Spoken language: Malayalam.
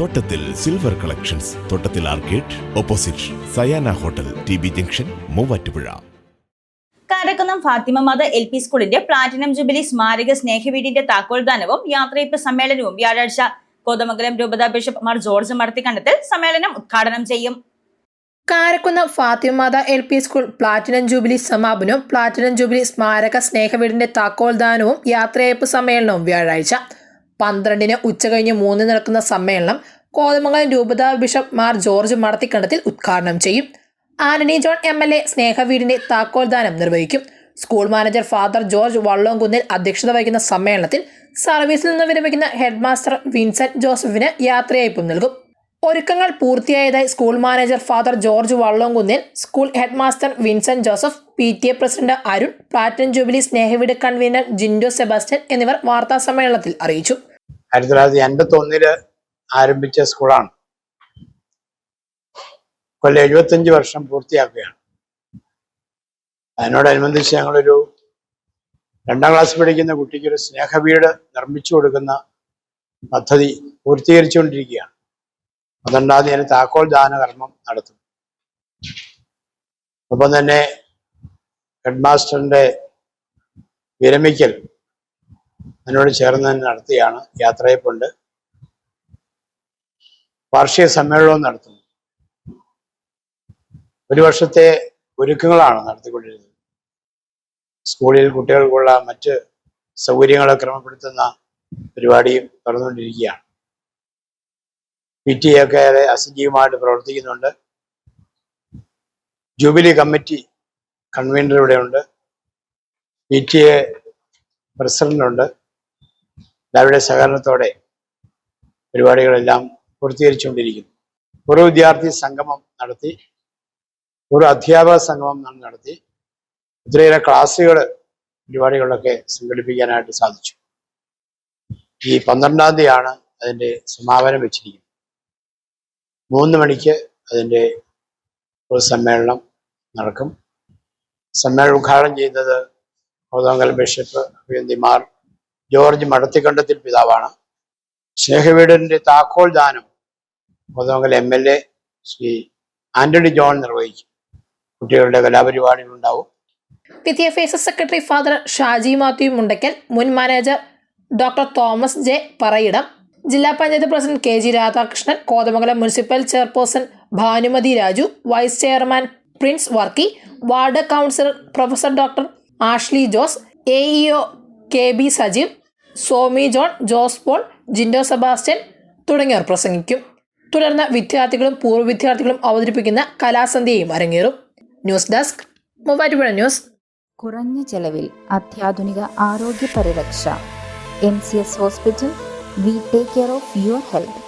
തോട്ടത്തിൽ സിൽവർ കളക്ഷൻസ് തോട്ടത്തിൽ arcade opposite Sayana hotel T B junction Muvattupuzha. Karakkunnam Fatima Matha L P സ്കൂളിന്റെ പ്ലാറ്റിനം ജൂബിലി സ്മാരക സ്നേഹവീടിന്റെ താക്കോൽദാനവും യാത്രയപ്പ് സമ്മേളനവും വ്യാഴാഴ്ച. കോതമംഗലം രൂപതാ ബിഷപ്പ് മാർ ജോർജ് മടത്തിക്കണ്ടത്തിൽ സമ്മേളനം ഉദ്ഘാടനം ചെയ്യും. Karakkunna Fathimatha L P school platinum jubilee സമാപനവും platinum jubilee സ്മാരക സ്നേഹവീടിന്റെ താക്കോൽദാനവും യാത്രയപ്പ് സമ്മേളനവും വ്യാഴാഴ്ച. പന്ത്രണ്ടിന് ഉച്ചകഴിഞ്ഞ് മൂന്ന് നടക്കുന്ന സമ്മേളനം കോതമംഗലം രൂപതാ ബിഷപ്പ് മാർ ജോർജ് മടത്തിക്കണ്ടത്തിൽ ഉദ്ഘാടനം ചെയ്യും. Antony John M L A സ്നേഹവീടിന്റെ താക്കോൽദാനം നിർവഹിക്കും. School manager father George Vallomkunnil അധ്യക്ഷത വഹിക്കുന്ന സമ്മേളനത്തിൽ സർവീസിൽ നിന്ന് വിരമിക്കുന്ന ഹെഡ് മാസ്റ്റർ വിൻസെന്റ് ജോസഫിന് യാത്രയയപ്പും നൽകും. ഒരുക്കങ്ങൾ പൂർത്തിയായതായി school manager father George Vallomkunnil school head master Vincent Joseph P T A president Arun platinum jubilee സ്നേഹവിട് convener Jindo Sebastian എന്നിവർ വാർത്താ സമ്മേളനത്തിൽ അറിയിച്ചു. ആയിരത്തി തൊള്ളായിരത്തി എൺപത്തി ഒന്നിൽ ആരംഭിച്ച സ്കൂളാണ്. കൊല്ലം എഴുപത്തഞ്ച് വർഷം പൂർത്തിയാക്കുകയാണ്. അതിനോടനുബന്ധിച്ച് ഞങ്ങളൊരു രണ്ടാം ക്ലാസ് പഠിക്കുന്ന കുട്ടിക്ക് ഒരു സ്നേഹവീട് നിർമ്മിച്ചു കൊടുക്കുന്ന പദ്ധതി പൂർത്തീകരിച്ചുകൊണ്ടിരിക്കുകയാണ്. പന്ത്രണ്ടാം തീയതി താക്കോൽ ദാന കർമ്മം നടത്തും. ഒപ്പം തന്നെ ഹെഡ് മാസ്റ്ററിന്റെ വിരമിക്കൽ അതിനോട് ചേർന്ന് തന്നെ നടത്തിയാണ് യാത്രയപ്പുണ്ട് വാർഷിക സമ്മേളനവും നടത്തുന്നു. ഒരു വർഷത്തെ ഒരുക്കങ്ങളാണ് നടത്തിക്കൊണ്ടിരുന്നത്. സ്കൂളിൽ കുട്ടികൾക്കുള്ള മറ്റ് സൗകര്യങ്ങളെ ക്രമപ്പെടുത്തുന്ന പരിപാടിയും തുറന്നുകൊണ്ടിരിക്കുകയാണ് പി ടി ഒക്കെ അസജീവമായിട്ട് പ്രവർത്തിക്കുന്നുണ്ട്. ജൂബിലി കമ്മിറ്റി കൺവീനർ ഇവിടെയുണ്ട്. പി ടി എ പ്രസിഡന്റുണ്ട് എല്ലാവരുടെ സഹകരണത്തോടെ പരിപാടികളെല്ലാം പൂർത്തീകരിച്ചുകൊണ്ടിരിക്കുന്നു. ഒരു വിദ്യാർത്ഥി സംഗമം നടത്തി ഒരു അധ്യാപക സംഗമം നടത്തി ഒത്തിരിയേറെ ക്ലാസ്സുകൾ പരിപാടികളൊക്കെ സംഘടിപ്പിക്കാനായിട്ട് സാധിച്ചു. ഈ പന്ത്രണ്ടാം തീയതിയാണ് അതിന്റെ സമാപനം വെച്ചിരിക്കുന്നത്. മൂന്ന് മണിക്ക് അതിന്റെ ഒരു സമ്മേളനം നടക്കും. സമ്മേളനം ഉദ്ഘാടനം ചെയ്യുന്നത് കോതമംഗലം ബിഷപ്പ് അഭിയന്തിമാർ ജോർജ് മടത്തിക്കണ്ടത്തിൽ പിതാവാണ്. സ്നേഹവീടിന്റെ താക്കോൽ ദാനം Kothamangalam M L A Shri Antony John നിർവഹിക്കും. കുട്ടികളുടെ കലാപരിപാടികൾ ഉണ്ടാവും. വിദ്യാഭ്യാസ secretary father Shaji Mathew Mundackal മുൻ manager doctor Thomas J Parayidam ജില്ലാ panchayat president K G Radhakrishnan Kothamangalam municipal chairperson Bhanumathi Raju vice chairman Prince Varkey ward councillor professor doctor Ashley Jose A E O K B Sajeev Somi John Jose Paul Jindo Sebastian തുടങ്ങിയവർ പ്രസംഗിക്കും. തുടർന്ന് വിദ്യാർത്ഥികളും പൂർവ വിദ്യാർത്ഥികളും അവതരിപ്പിക്കുന്ന കലാസന്ധ്യയും അരങ്ങേറും. News desk Muvattupuzha news. കുറഞ്ഞ ചെലവിൽ അത്യാധുനിക ആരോഗ്യ പരിരക്ഷ. M C S hospital We take care of your health.